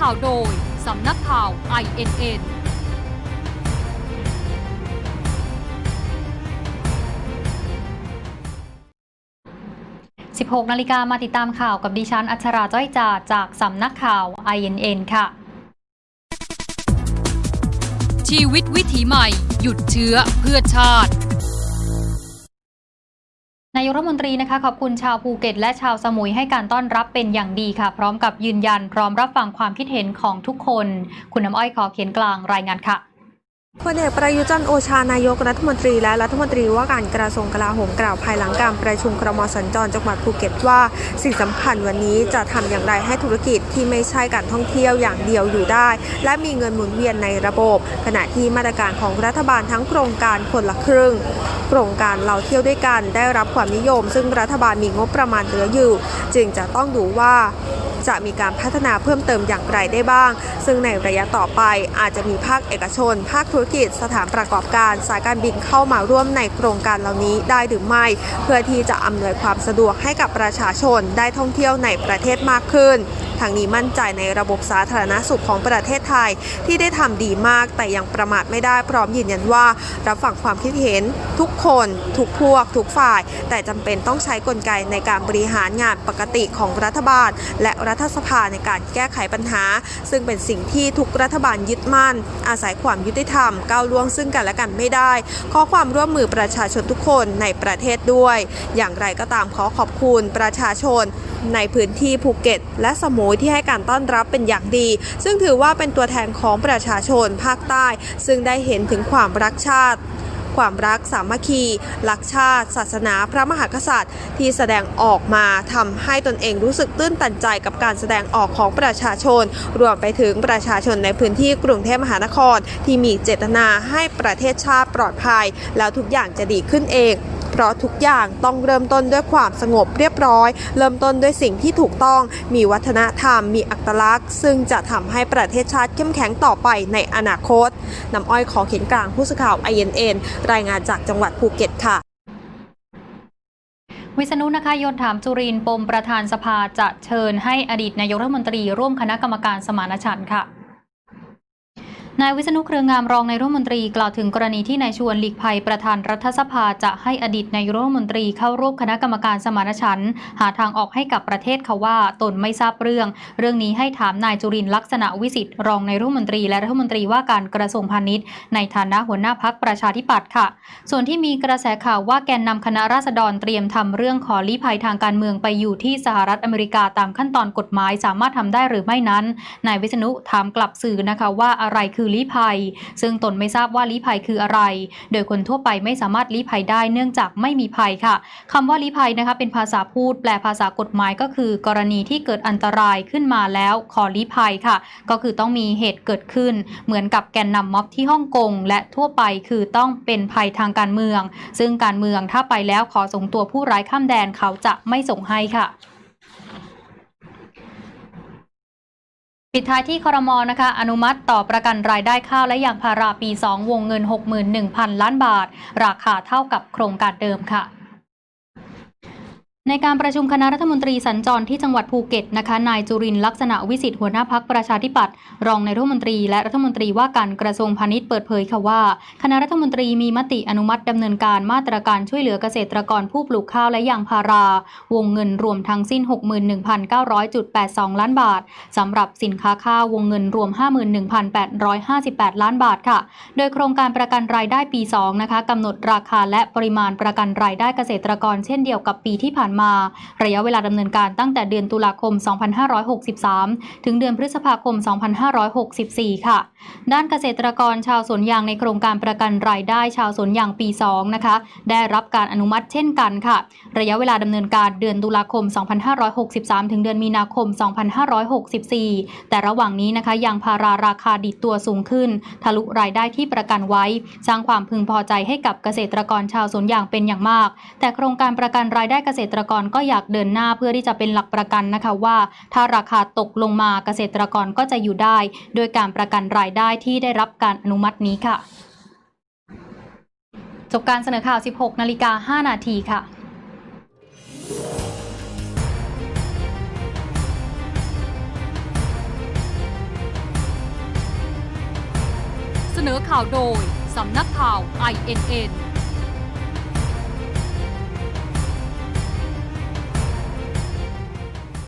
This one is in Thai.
ข่าวโดย สำนักข่าว INN 16นาฬิกามาติดตามข่าวกับดิฉัน อัชราจ้อยจ่าจากสำนักข่าว INN ค่ะ ชีวิตวิถีใหม่ หยุดเชื้อเพื่อชาตินายกรัฐมนตรีนะคะขอบคุณชาวภูเก็ต และชาวสมุยให้การต้อนรับเป็นอย่างดีค่ะ พร้อมกับยืนยัน พร้อมรับฟังความคิดเห็นของทุกคน คุณน้ำอ้อยขอเขียนกลางรายงานค่ะ พลเอกประยุจันทร์โอชานายกรัฐมนตรีและรัฐมนตรีว่าการกระทรวงกลาโหมกล่าวภายหลังการประชุมครมสัญจรจังหวัดภูเก็ตว่า สิ่งสำคัญวันนี้จะทำอย่างไรให้ธุรกิจที่ไม่ใช่การท่องเที่ยวอย่างเดียวอยู่ได้ และมีเงินหมุนเวียนในระบบ ขณะที่มาตรการของรัฐบาลทั้งโครงการคนละครึ่ง โครงการเราเที่ยวด้วยกันได้รับความนิยม ซึ่งรัฐบาลมีงบประมาณเหลืออยู่ จึงจะต้องดูว่า จะมีการพัฒนาเพิ่มเติมอย่างไรได้บ้าง ซึ่งในระยะต่อไปอาจจะมีภาคเอกชน ภาคธุรกิจ สถานประกอบการสายการบินเข้ามาร่วมในโครงการเหล่านี้ได้หรือไม่ เพื่อที่จะอำนวยความสะดวกให้กับประชาชนได้ท่องเที่ยวในประเทศมากขึ้น ทางนี้มั่นใจในระบบสาธารณสุขของประเทศไทยที่ได้ทำดีมากแต่ยังประมาทไม่ได้พร้อมยืนยันว่า รับฟังความคิดเห็นทุกคนทุกพวก ทุกฝ่าย แต่จำเป็นต้องใช้กลไกในการบริหารงานปกติของรัฐบาล และรัฐสภาในการแก้ไขปัญหา ซึ่งเป็นสิ่งที่ทุกรัฐบาลยึดมั่น อาศัยความยุติธรรมก้าวล่วงซึ่งกันและกันไม่ได้ ขอความร่วมมือประชาชนทุกคนในประเทศด้วย อย่างไรก็ตามขอขอบคุณประชาชน ในพื้นที่ภูเก็ต และสมุยที่ให้การต้อนรับเป็นอย่างดี ซึ่งถือว่าเป็นตัวแทนของประชาชนภาคใต้ ซึ่งได้เห็นถึงความรักชาติ ความรักสามัคคีรักชาติ ศาสนาพระมหากษัตริย์ ที่แสดงออกมาทำให้ตนเองรู้สึกตื้นตันใจกับการแสดงออกของประชาชน รวมไปถึงประชาชนในพื้นที่กรุงเทพมหานคร ที่มีเจตนาให้ประเทศชาติปลอดภัย แล้วทุกอย่างจะดีขึ้นเอง เพราะทุกอย่างต้องเริ่มต้นด้วยความสงบเรียบร้อย เริ่มต้นด้วยสิ่งที่ถูกต้อง มีวัฒนธรรม มีอัตลักษณ์ ซึ่งจะทำให้ประเทศชาติเข้มแข็งต่อไปในอนาคตน้ำอ้อยขอเขียนกลางผู้สื่อข่าว INN รายงานจากจังหวัดภูเก็ตค่ะวิษณุนะคะยนถามจุรินปมประธานสภาจะเชิญให้อดีตนายกรัฐมนตรีร่วมคณะกรรมการสมานฉันท์ค่ะ นายวิษณุเครืองามรองนายรัฐมนตรีกล่าวถึงกรณีที่นายชวนหลีกภัยประธานรัฐสภาจะให้อดีตนายรัฐมนตรีเข้าร่วมคณะกรรมการสมานฉันท์หาทางออกให้กับประเทศเขาว่าตนไม่ทราบเรื่อง เรื่องนี้ให้ถามนายจุรินลักษณะวิสิทธิ์รองนายรัฐมนตรีและรัฐมนตรีว่าการกระทรวงพาณิชย์ ในฐานะหัวหน้าพักประชาธิปัตย์ค่ะ ส่วนที่มีกระแสข่าวว่าแกนนำคณะราษฎรเตรียมทำเรื่องขอลี้ภัยทางการเมืองไปอยู่ที่สหรัฐอเมริกาตามขั้นตอนกฎหมายสามารถทำได้หรือไม่นั้นนายวิษณุถามกลับสื่อนะคะว่าอะไรคือลี้ภัย ซึ่งตนไม่ทราบว่าลี้ภัยคืออะไร โดยคนทั่วไปไม่สามารถลี้ภัยได้เนื่องจากไม่มีภัยค่ะคำว่าลี้ภัยนะคะเป็นภาษาพูด แปลภาษากฎหมายก็คือ กรณีที่เกิดอันตรายขึ้นมาแล้วขอลี้ภัยค่ะ ก็คือต้องมีเหตุเกิดขึ้น เหมือนกับแกนนำม็อบที่ฮ่องกงและทั่วไปคือต้องเป็นภัยทางการเมือง ซึ่งการเมืองถ้าไปแล้วขอส่งตัวผู้ร้ายข้ามแดนเขาจะไม่ส่งให้ค่ะ ปิดท้ายที่คอรมอนะคะ อนุมัติต่อประกันรายได้ข้าวและยางพาราปี 2 วงเงิน 61,000 ล้านบาท ราคาเท่ากับโครงการเดิมค่ะ ในการประชุมคณะรัฐมนตรีสัญจรที่จังหวัดภูเก็ตนะคะ นายจุรินลักษณะวิสิทธิ์หัวหน้าพักประชาธิปัตย์รองนายรัฐมนตรี และรัฐมนตรีว่าการกระทรวงพาณิชย์เปิดเผยค่ะว่า คณะรัฐมนตรีมีมติอนุมัติดำเนินการมาตรการช่วยเหลือเกษตรกรผู้ปลูกข้าวและยางพารา วงเงินรวมทั้งสิ้น 61,900.82 ล้านบาทสำหรับสินค้าข้าววงเงินรวม 51,858 ล้านบาทค่ะ โดยโครงการประกันรายได้ปี2นะคะกำหนดราคาและปริมาณประกันรายได้เกษตรกร เช่นเดียวกับปีที่ผ่านมา ระยะเวลาดำเนินการตั้งแต่เดือนตุลาคม 2563 ถึงเดือนพฤษภาคม 2564 ค่ะ ด้านเกษตรกรชาวสวนยางในโครงการประกันรายได้ชาวสวนยางปี 2 นะคะ ได้รับการอนุมัติเช่นกันค่ะ ระยะเวลาดำเนินการเดือนตุลาคม 2563 ถึงเดือนมีนาคม 2564 แต่ระหว่างนี้นะคะยางพาราราคาดิดตัวสูงขึ้น ทะลุรายได้ที่ประกันไว้ สร้างความพึงพอใจให้กับเกษตรกรชาวสวนยางเป็นอย่างมาก แต่โครงการประกันรายได้เกษตรรกรก็อยากเดินหน้าเพื่อที่จะเป็นหลักประกันนะคะว่า ถ้าราคาตกลงมาเกษตรกรก็จะอยู่ได้ โดยการประกันรายได้ที่ได้รับการอนุมัตินี้ค่ะ จบการเสนอข่าว 16 นาฬิกา 5 นาทีค่ะเสนอข่าวโดย สำนักข่าว INN